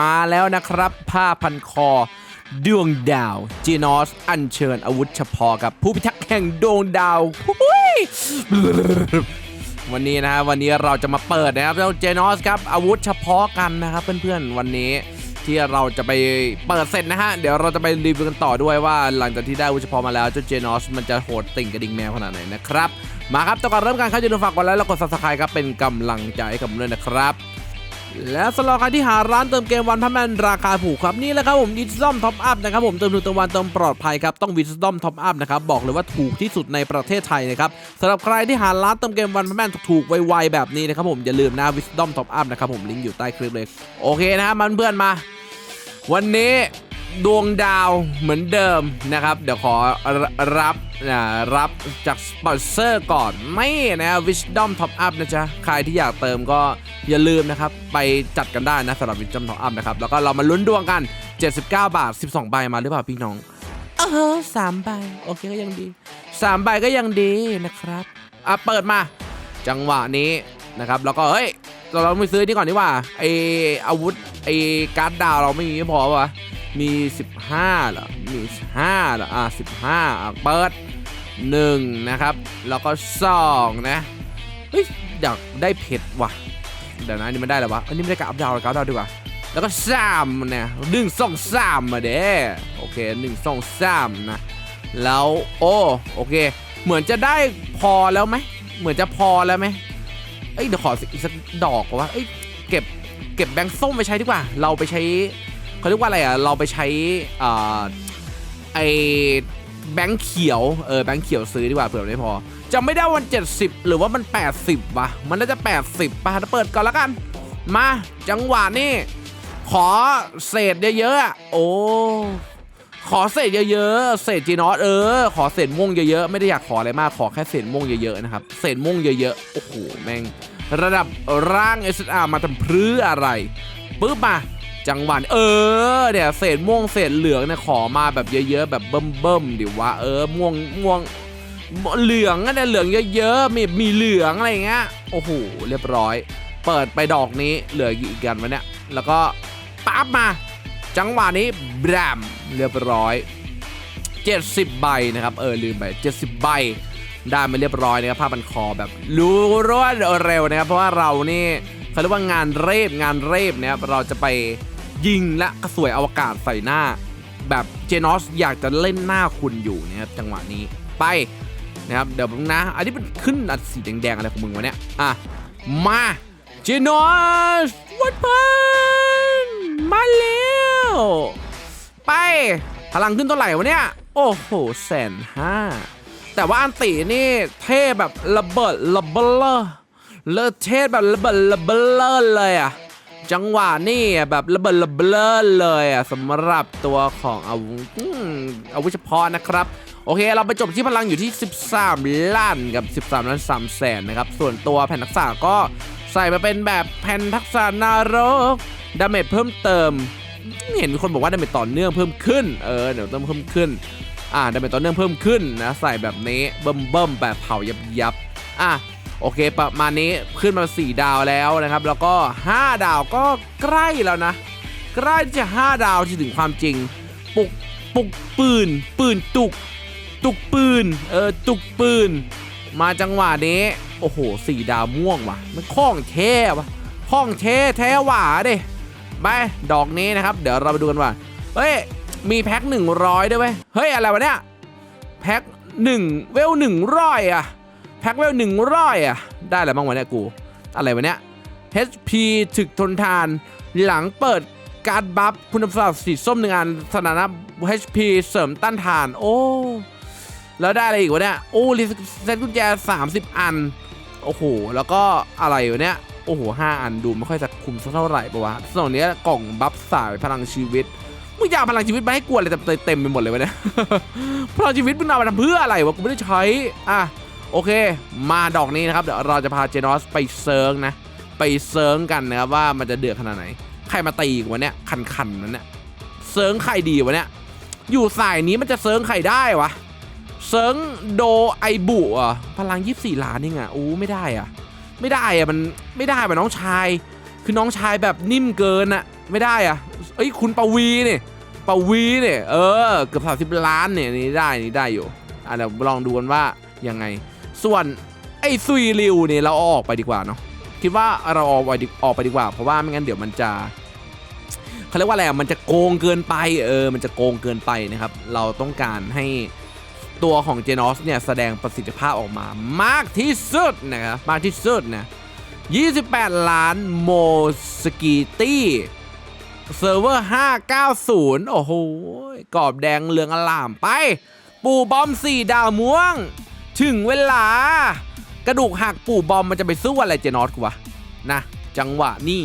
มาแล้วนะครับ ผ้าพันคอดวงดาวจีนอส อัญเชิญอาวุธเฉพาะกับผู้พิทักษ์แห่งดวงดาววันนี้นะฮะวันนี้เราจะมาเปิดนะครับเจ้าเจนอสครับอาวุธเฉพาะกันนะครับเพื่อนๆวันนี้ที่เราจะไปเปิดเสร็จนะฮะเดี๋ยวเราจะไปรีวิวกันต่อด้วยว่า หลังจากที่ได้อาวุธเฉพาะมาแล้วเจ้าเจนอสมันจะโหดติ่งกระดิ่งแมวขนาดไหนนะครับมาครับต่ก่อนเริ่มการครับย่าลืมฝากกดไลค์และกด subscribe ครับเป็นกำลังใจให้กับผมด้วยนะครับ และสำหรับใครที่หาร้านเติมเกมวันพันแมนราคาถูกครับนี่แหละครับผมวิส d อมท็อปอัพนะครับผมเติมทุนเติมวันเติมปลอดภัยครับต้องวิส d อมท็อปอัพนะครับบอกเลยว่าถูกที่สุดในประเทศไทยนะครับสำหรับใครที่หาร้านเติมเกมวันพันแมนถูกๆไวๆแบบนี้นะครับผมอย่าลืมนะวิส d อมท็อปอัพนะครับผมลิงก์อยู่ใต้คลิปเลยโอเคนะครับมันเพื่อนๆมา วันนี้ ดวงดาวเหมือนเดิมนะครับ เดี๋ยวขอรับนะรับจากสปอนเซอร์ก่อนไม่นะ Wisdom Top Up นะจ๊ะ ใครที่อยากเติมก็อย่าลืมนะครับ ไปจัดกันได้นะสำหรับ Wisdom Top Up นะครับ แล้วก็เรามาลุ้นดวงกัน 79 บาท 12 ใบมาหรือเปล่าพี่น้อง เออสามใบ โอเคก็ยังดีสามใบก็ยังดีนะครับ อะ เปิดมา จังหวะนี้นะครับ แล้วก็เฮ้ยเราเราไปซื้อนี่ก่อนดีกว่าไออาวุธไอการ์ดดาวเราไม่มีไม่พอปะวะ มี 15เหรอ มี5เหรอ อะ15อะเปิด1นะครับ แล้วก็2นะ เฮ้ย อยากได้เพชรว่ะ เดี๋ยวนะอันนี่มันได้แล้วะ อันนี้ไม่ได้กับอัพดาวแล้วกับอัพดาวดีกว่า แล้วก็สามเนี่ยหนึ่งสองสามมาเด้โอเคหนึ่งสองสามนะ แล้วโอ้โอเค เหมือนจะได้พอแล้วไหม เหมือนจะพอแล้วไหมเอ้ยเดี๋ยวขออีกสักดอกว่าเอ้ยเก็บเก็บแบงค์ส้มไปใช้ดีกว่า เราไปใช้ เขาเรียกว่าอะไรอะเราไปใช้อ่าไอแบงค์เขียวเออแบงค์เขียวซื้อดีกว่าเผื่อไม่พอจะไม่ได้วัน 70 หรือว่ามัน 80วะมันน่าจะ 80ป่ะเปิดก่อนแล้วกัน มาจังหวะนี้ขอเศษเยอะๆโอ้ขอเศษเยอะๆ เศษจีนอสเออ ขอเศษม่วงเยอะๆ ไม่ได้อยากขออะไรมาก ขอแค่เศษม่วงเยอะๆ นะครับ เศษม่วงเยอะๆ โอ้โห แม่ง ระดับร่าง SR มาทำเพรืออะไร ปึ๊บมา จังหวะนี้เออเนี่ยเศษม่วงเศษเหลืองเนี่ยขอมาแบบเยอะๆแบบเบิ่มๆดิวะเออม่วงม่วงเหลืองอะเนี่ยเหลืองเยอะๆมีมีเหลืองอะไรเงี้ยโอ้โหเรียบร้อย เปิดไปดอกนี้เหลือกี่กันวะเนี่ยแล้วก็ปั๊บมา จังหวะนี้แบมเรียบร้อย 70 ใบนะครับเออลืมไป 70 ใบได้มาเรียบร้อยนะครับผ้าพันคอแบบรู้รวดเร็วนะครับเพราะว่าเรานี่ เขาเรียกว่างานเรฟงานเรฟนะครับเราจะไปยิงและกระสวยอวกาศใส่หน้า แบบเจนอสอยากจะเล่นหน้าคุณอยู่นะครับจังหวะนี้ไปนะครับเดี๋ยวมึงนะ อันนี้มันขึ้นอันสีแดงๆอะไรของมึงวะเนี่ยอะมาเจนอสวัดพันมาแล้วไปพลังขึ้นเท่าไหร่วะเนี่ยโอ้โหแสนห้าแต่ว่าอันตินี่เท่แบบระเบิดระเบิด เลอเท่แบบระเบิดระเบิดเลยอะจังหวะนี่แบบระเบิดระเบิดเลยอะสำหรับตัวของอาวุธอาวุธเฉพาะนะครับ โอเค เราไปจบที่พลังอยู่ที่ 13 ล้านกับ 13 ล้าน3แสนนะครับ ส่วนตัวแผ่นทักษะก็ใส่มาเป็นแบบแผ่นทักษะนารกดาเมจเพิ่มเติม เห็นมีคนบอกว่าดาเมจต่อเนื่องเพิ่มขึ้น เออ เดี๋ยวต้องเพิ่มขึ้น อ่าดาเมจต่อเนื่องเพิ่มขึ้นนะ ใส่แบบนี้เบิ่มเบิ่มแบบเผายับยับ อะ โอเค ประมาณนี้ขึ้นมา 4 ดาวแล้วนะครับ แล้วก็ 5 ดาวก็ใกล้แล้วนะ ใกล้ที่จะ 5 ดาวที่ถึงความจริง ปุกปุกปืน ปืนตุก ตุกปืน เออ ตุกปืน มาจังหวะนี้ โอ้โหสี่ดาวม่วงว่ะ มันคล้องเท่ว่ะคล้องเท่แท้หว่าเด้ไปดอกนี้นะครับ เดี๋ยวเราไปดูกันว่า เฮ้ย มีแพ็ค100 ด้วยเว้ย เฮ้ย อะไรวะเนี่ย แพ็ค1เวล100 อะ แพ็คเวล100อะ ได้อะไรบ้างวะเนี่ยกู อะไรวะเนี่ย HP ถึกทนทาน หลังเปิดการ์ดบัฟคุณภาพสีส้มหนึ่งอันสถานะ HP เสริมต้านทาน โอ้ แล้วได้อะไรอีกวะเนี่ย โอ้รีเซ็ตกุญแจ 30 อัน โอ้โห แล้วก็อะไรวะเนี่ย โอ้โหห้าอันดูไม่ค่อยจะคุ้มสักเท่าไหร่ปะวะส่วนนี้กล่องบัฟสายพลังชีวิตมึงจะเอาพลังชีวิตมาให้กวนเลยเต็มไปหมดเลยวะเนี่ยพลังชีวิตมึงเอามาทำเพื่ออะไรวะกูไม่ได้ใช้ อะ โอเค มาดอกนี้นะครับเดี๋ยวเราจะพาเจนอสไปเซิร์งนะ ไปเซิร์งกันนะครับว่ามันจะเดือดขนาดไหน ใครมาตีกวะเนี่ยคันๆนั้นเนี่ยเซิร์งใครดีวะเนี่ยอยู่สายนี้มันจะเซิร์งใครได้วะเซิร์งโดไอบุอะพลัง 24 ล้านนี่ไงอู้ไม่ได้อะ ไม่ได้อะมันไม่ได้ป่ะน้องชาย คือน้องชายแบบนิ่มเกินอะไม่ได้อะเอ้ยคุณปวีนี่ปวีนี่เออเกือบสามสิบล้านเนี่ยนี่ได้นี่ได้อยู่อะเดี๋ยวลองดูกันว่ายังไง ส่วนไอ้ซุยริวเนี่ยเราเอาออกไปดีกว่าเนาะคิดว่าเราเอาไปออกไปดีกว่า เพราะว่าไม่งั้นเดี๋ยวมันจะเขาเรียกว่าอะไรมันจะโกงเกินไปเออมันจะโกงเกินไปนะครับเราต้องการให้ตัวของเจนอสเนี่ยแสดงประสิทธิภาพออกมามากที่สุดนะครับมากที่สุดนะ28 ล้านโมสกีตี้เซิร์ฟเวอร์ 590 โอ้โหกรอบแดงเหลืองอลามไป ปู่บอม 4 ดาวม่วง ถึงเวลา กระดูกหักปู่บอมมันจะไปสู้อะไรเจนอสกูวะนะจังหวะนี่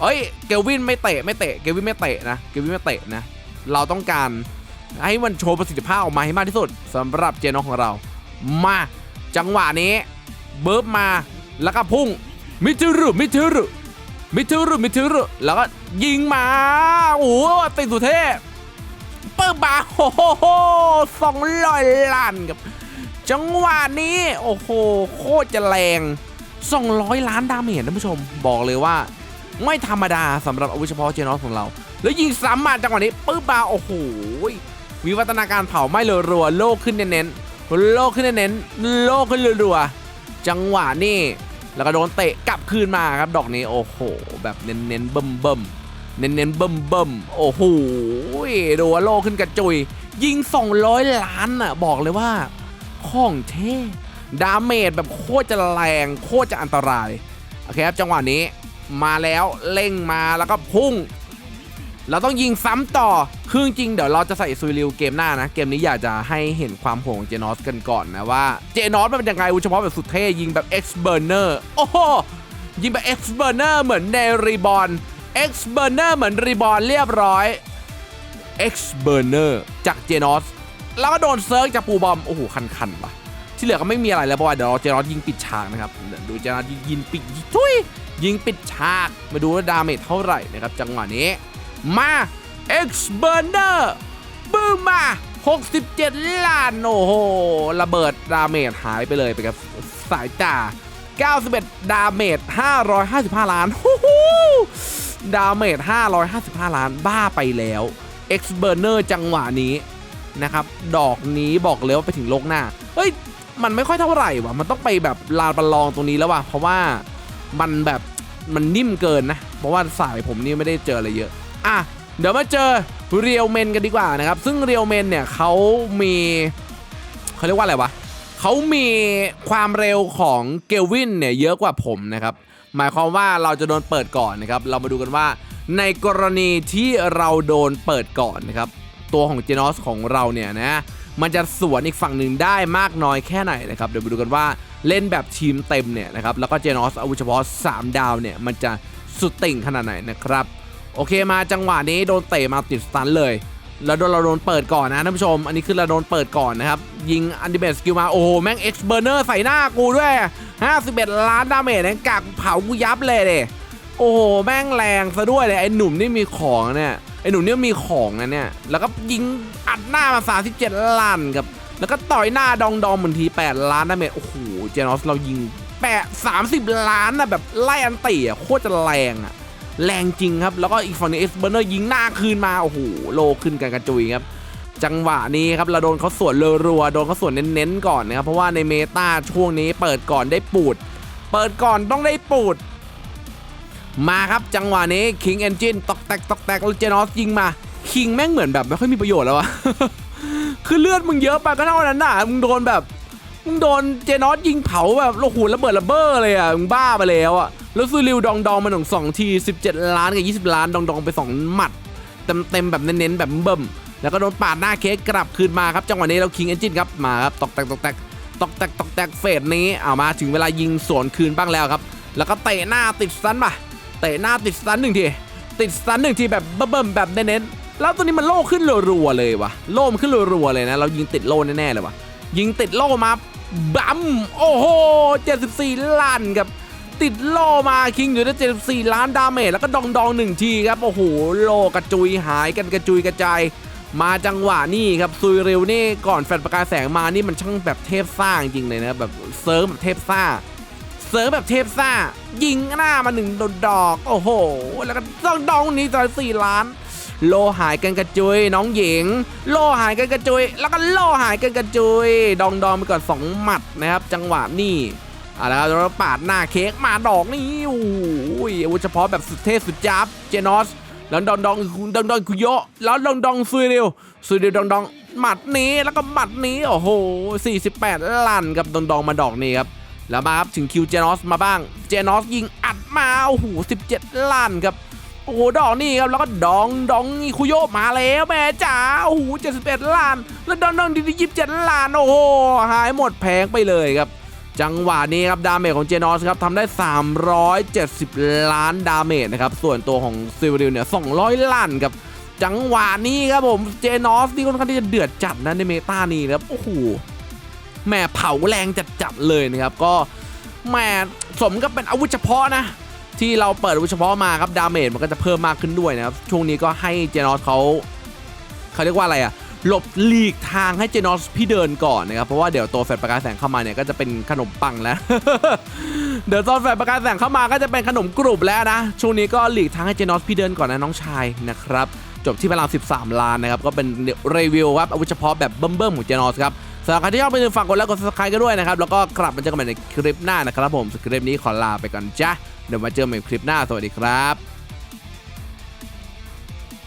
เอ้ยเกลวินไม่เตะไม่เตะเกลวินไม่เตะนะเกลวินไม่เตะนะเราต้องการให้มันโชว์ประสิทธิภาพออกมาให้มากที่สุดสำหรับเจนอสของเรา มาจังหวะนี้เบิร์บมาแล้วก็พุ่งมิทูรุมิทูรุมิทูรุมิทูรุแล้วก็ยิงมาโอ้โหติดสุเทพเปิดบาโอ้โหสองร้อยล้านกับ จังหวะนี้ โอ้โห โคตรจะแรง 200 ล้านดาเมจท่านผู้ชม บอกเลยว่า ไม่ธรรมดาสำหรับอาวุธเฉพาะเจนอสของเรา แล้วยิงซ้ำมาจังหวะนี้ปึ๊บบาโอ้โหวิวัฒนาการเผาไหม้รัวๆโลกขึ้นเน้นๆโลกขึ้นเน้นๆโลกขึ้นรัวๆจังหวะนี้แล้วก็โดนเตะกลับคืนมาครับดอกนี้โอ้โห แบบเน้นเน้นๆเบิ่มเบิ่มเน้นเน้นๆเบิ่มเบิ่มโอ้โหดูว่าโลขึ้นกระจุย ยิง 200 ล้านอะบอกเลยว่า ของเท่ดาเมจแบบโคตรจะแรงโคตรจะอันตราย โอเคครับจังหวะนี้มาแล้วเร่งมาแล้วก็พุ่ง เราต้องยิงซ้ำต่อคือจริงเดี๋ยวเราจะใส่ซุยริวเกมหน้านะ เกมนี้อยากจะให้เห็นความโหดของเจนอสกันก่อนนะว่าเจนอสมันเป็นยังไงโดยเฉพาะแบบสุดเท่ยิงแบบ X Burner โอ้โหยิงแบบ X Burner เนอร์เหมือนในรีบอล X Burner เนอร์เหมือนรีบอลเรียบร้อย X Burner จากเจนอส แล้วก็โดนเซิร์กจากปูบอม โอ้โห คันๆปะที่เหลือก็ไม่มีอะไรแล้วเพราะว่าเดี๋ยวเจนอสยิงปิดฉากนะครับเดี๋ยวดูเจนอสยิงปิดทุยยิงปิดฉาก มาดูว่าดาเมจเท่าไหร่นะครับจังหวะนี้ มา X Burner บึ้มมา 67 ล้าน โอ้โห ระเบิดดาเมจหายไปเลยไปกับสายตา91 ดาเมจ 555 ล้านฮู้ฮู้ดาเมจ 555 ล้าน บ้าไปแล้ว X Burner จังหวะนี้ นะครับ ดอกนี้บอกเลยว่าไปถึงโลกหน้า เฮ้ย มันไม่ค่อยเท่าไหร่ว่ะ มันต้องไปแบบลานประลองตรงนี้แล้วว่ะ เพราะว่ามันแบบมันนิ่มเกินนะ เพราะว่าสายผมนี่ไม่ได้เจออะไรเยอะ อะ เดี๋ยวมาเจอเรียวเมนกันดีกว่านะครับ ซึ่งเรียวเมนเนี่ยเขามีเขาเรียกว่าอะไรวะเขามีความเร็วของเกลวินเนี่ยเยอะกว่าผมนะครับ หมายความว่าเราจะโดนเปิดก่อนนะครับ เรามาดูกันว่าในกรณีที่เราโดนเปิดก่อนนะครับ ตัวของเจนอสของเราเนี่ยนะมันจะสวนอีกฝั่งหนึ่งได้มากน้อยแค่ไหนนะครับเดี๋ยวมาดูกันว่าเล่นแบบทีมเต็มเนี่ยนะครับแล้วก็เจนอสอาวุธเฉพาะ 3 ดาวเนี่ยมันจะสุดติ่งขนาดไหนนะครับโอเคมาจังหวะนี้โดนเตะมาติดสตันเลยแล้วโดนเราโดนเปิดก่อนนะท่านผู้ชม อันนี้คือเราโดนเปิดก่อนนะครับ ยิงอันดิเมตสกิลมา โอ้โห แม่งเอ็กซ์เบอร์เนอร์ใส่หน้ากูด้วย 51 ล้านดาเมจนี่ยกักเผากูยับเลยเดโอ้โห แม่งแรงซะด้วยเลยไอ้หนุ่มนี่มีของเนี่ย หนุ่มนี่ยมีของนะเนี่ย แล้วก็ยิงอัดหน้ามา37ล้านกับ แล้วก็ต่อยหน้าดองดองเหมือนที8ล้านดาเมจโอ้โห เจนอสเรายิงแปะ30ล้านนะแบบไล่อันตีอะโคตรจะแรงอะ แรงจริงครับ แล้วก็อีกฝั่งนึงเอสเบอร์เนอร์ยิงหน้าคืนมา โอ้โห โลขึ้นกันกระจุยครับจังหวะนี้ครับเราโดนเขาสวนรัวๆโดนเขาสวนเน้นๆก่อนนะครับเพราะว่าในเมตาช่วงนี้เปิดก่อนได้ปูด เปิดก่อนต้องได้ปูด มาครับจังหวะนี้ King Engine ตอกแตกตอกแตกแล้วเจนอสยิงมาคิงแม่งเหมือนแบบไม่ค่อยมีประโยชน์แล้วอะคือเลือดมึงเยอะไปก็เท่านั้นน่ะมึงโดนแบบมึงโดนเจนอสยิงเผาแบบโอ้โหระเบิดระเบ้อเลยอะมึงบ้าไปแล้วอะแล้วซูริวดองดองมาถึงสองที 17 ล้านกับ20 ล้านดองดองไป 2 หมัด เต็มเต็มๆแบบเน้นๆแบบเบิ่มแล้วก็โดนปาดหน้าเค้กกลับคืนมาครับจังหวะนี้เราคิงเอนจินครับมาครับตอกแตกตอกแตกตอกแตกตอกแตกเฟสนี้เอามาถึงเวลายิงสวนคืนบ้างแล้วครับ แล้วก็เตะหน้าติดสตันมา เตะหน้าติดสตันหนึ่งที ติดสตันหนึ่งทีแบบเบิ่มแบบเน้นๆแล้วตัวนี้มันโล่ขึ้นรัวๆเลยวะโล่มขึ้นรัวๆเลยนะ เรายิงติดโล่แน่ๆเลยวะยิงติดโล่มาบัมโอ้โห 74 ล้านครับติดโล่มาคิงอยู่ที่74 ล้านดาเมจแล้วก็ดองดองหนึ่งทีครับโอ้โหโลกระจุยหายกันกระจุยกระจายมาจังหวะนี่ครับซุยเร็วนี่ก่อนแฟนประกายแสงมานี่มันช่างแบบเทพซ่าจริงเลยนะแบบเซิร์ฟแบบเทพซ่าง เซิร์ฟแบบเทพซ่า ยิงหน้ามาหนึ่งดอก โอ้โห แล้วก็ดองดองนี้จอยสี่ล้าน โลหายกันกระจุยน้องหญิง โลหายกันกระจุย แล้วก็โลหายกันกระจุย ดองดองไปก่อนสองหมัดนะครับ จังหวะนี่เอาละครับเราปาดหน้าเค้กมาดอกนี่โอ้ยอาวุธเฉพาะแบบสุดเท่สุดจับเจนอสแล้วดองดองดองดองคุโยะแล้วดองดองซุยเร็วซุยเร็วดองดองหมัดนี้แล้วก็หมัดนี้โอ้โห48 ลั่นกับดองดองมาดอกนี้ครับ แล้วมาครับถึงคิวเจนอสมาบ้าง เจนอสยิงอัดมาโอ้โห17ลั่นครับโอ้โหดอกนี่ครับแล้วก็ดองดองคุโยมาแล้วแม่จ๋าโอ้โห71ล้าน แล้วดองดองดีดียี่สิบเจ็ดล้านโอ้โหหายหมดแพงไปเลยครับ จังหวะนี้ครับดาเมจของเจนอสครับทำได้ 370 ล้านดาเมจนะครับส่วนตัวของซิลวิลเนี่ย200 ล้านครับจังหวะนี้ครับผมเจนอสนี่ค่อนข้างที่จะเดือดจัดนะในเมตานี้นะครับโอ้โห แหม่เผาแรงจัดๆเลยนะครับ ก็แหม่สมกับเป็นอาวุธเฉพาะนะ ที่เราเปิดอาวุธเฉพาะมาครับดาเมจมันก็จะเพิ่มมากขึ้นด้วยนะครับ ช่วงนี้ก็ให้เจนอสเขาเขาเรียกว่าอะไรอะหลบหลีกทางให้เจนอสพี่เดินก่อนนะครับ เพราะว่าเดี๋ยวตัวแฟลชประกายแสงเข้ามาเนี่ยก็จะเป็นขนมปังแล้ว เดี๋ยวตอนแฟลชประกายแสงเข้ามาก็จะเป็นขนมกรุบแล้วนะ ช่วงนี้ก็หลีกทางให้เจนอสพี่เดินก่อนนะน้องชายนะครับ จบที่พลัง13 ล้านนะครับ ก็เป็นรีวิวครับอาวุธเฉพาะแบบเบิ่มๆของเจนอสครับ สำหรับใครที่ชอบไปดูฝากกดไลค์กด subscribe กันด้วยนะครับ แล้วก็กลับมาเจอกันใหม่ในคลิปหน้านะครับผมคลิปนี้ขอลาไปก่อนจ้ะเดี๋ยวมาเจอกันใหม่คลิปหน้าสวัสดีครับ